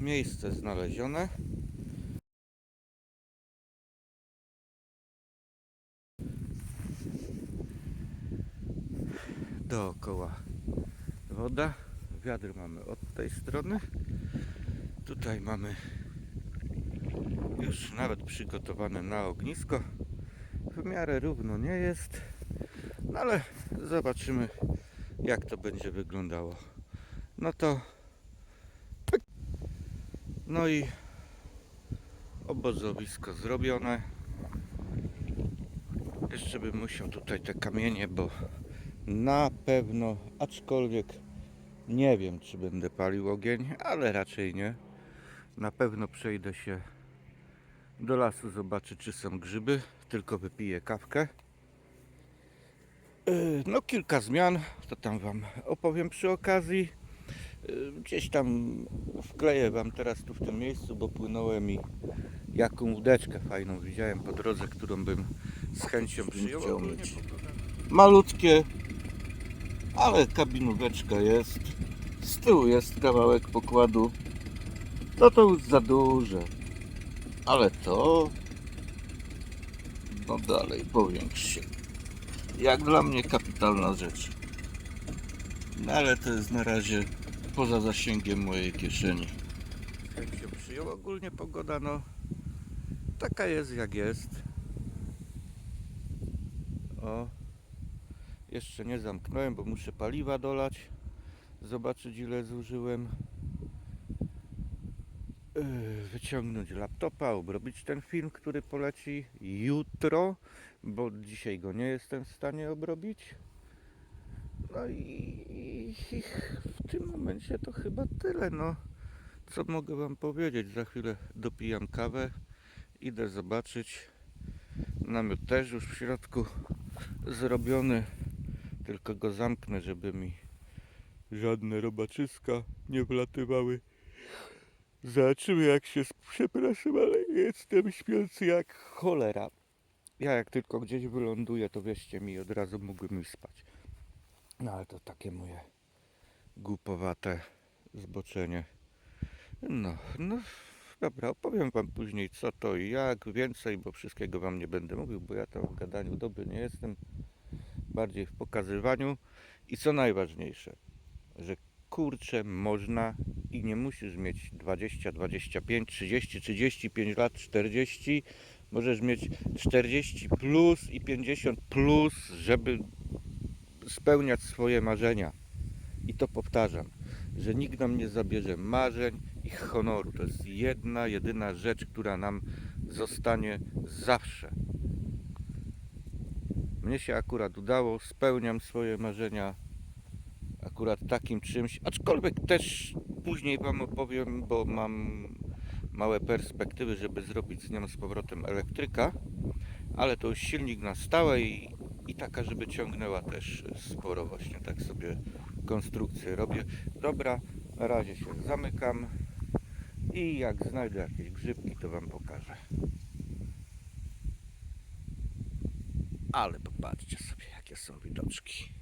miejsce znalezione. Dookoła woda. Wiatr mamy od tej strony. Tutaj mamy już nawet przygotowane na ognisko. W miarę równo nie jest, no ale zobaczymy jak to będzie wyglądało. No to. No i obozowisko zrobione. Jeszcze bym musiał tutaj te kamienie, bo na pewno, aczkolwiek nie wiem, czy będę palił ogień, ale raczej nie. Na pewno przejdę się do lasu, zobaczę, czy są grzyby. Tylko wypiję kawkę. Yy, No, kilka zmian, to tam Wam opowiem przy okazji. Yy, Gdzieś tam wkleję Wam teraz tu w tym miejscu, bo płynąłem i jaką łódeczkę fajną widziałem po drodze, którą bym z chęcią przyjął. mieć. Malutkie, ale kabinóweczka jest. Z tyłu jest kawałek pokładu. No to już za duże. Ale to... No dalej, powiększ się. Jak dla mnie kapitalna rzecz. No ale to jest na razie poza zasięgiem mojej kieszeni. Jak się przyjął ogólnie pogoda, no taka jest jak jest. O, jeszcze nie zamknąłem, bo muszę paliwa dolać. Zobaczyć ile zużyłem. Yy, Wyciągnąć laptopa, obrobić ten film, który poleci jutro, bo dzisiaj go nie jestem w stanie obrobić. No i, i, w tym momencie to chyba tyle. No, co mogę Wam powiedzieć? Za chwilę dopijam kawę, idę zobaczyć. Namiot też już w środku zrobiony, tylko go zamknę, żeby mi żadne robaczyska nie wlatywały. Zobaczymy jak się... Przepraszam, ale jestem śpiący jak cholera. Ja jak tylko gdzieś wyląduję, to wieście mi, od razu mógłbym spać. No ale to takie moje głupowate zboczenie. No, no, dobra, opowiem wam później co to i jak, więcej, bo wszystkiego wam nie będę mówił, bo ja tam w gadaniu dobry nie jestem. Bardziej w pokazywaniu. I co najważniejsze, że kurczę można i nie musisz mieć 20, 25, 30, 35 lat, 40. Możesz mieć 40 plus i 50 plus, żeby spełniać swoje marzenia. I to powtarzam, że nikt nam nie zabierze marzeń i honoru. To jest jedna, jedyna rzecz, która nam zostanie zawsze. Mnie się akurat udało, spełniam swoje marzenia akurat takim czymś, aczkolwiek też później Wam opowiem, bo mam małe perspektywy, żeby zrobić z nią z powrotem elektryka, ale to już silnik na stałe i, i taka, żeby ciągnęła też sporo właśnie, tak sobie konstrukcję robię. Dobra, na razie się zamykam i jak znajdę jakieś grzybki, to Wam pokażę. Ale popatrzcie sobie, jakie są widoczki.